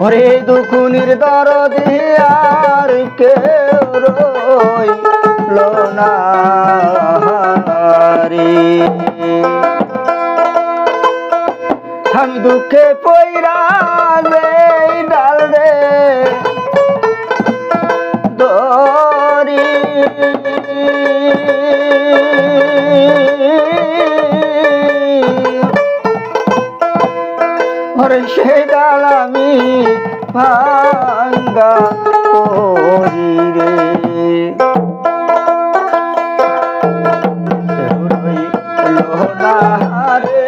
ওরে দুখুনির দর দিয়ার কে রইল না রে আমি দুঃখে পৈরা মুর্শিদাল আমি ভাঙ্গা করি রে। লোনা রে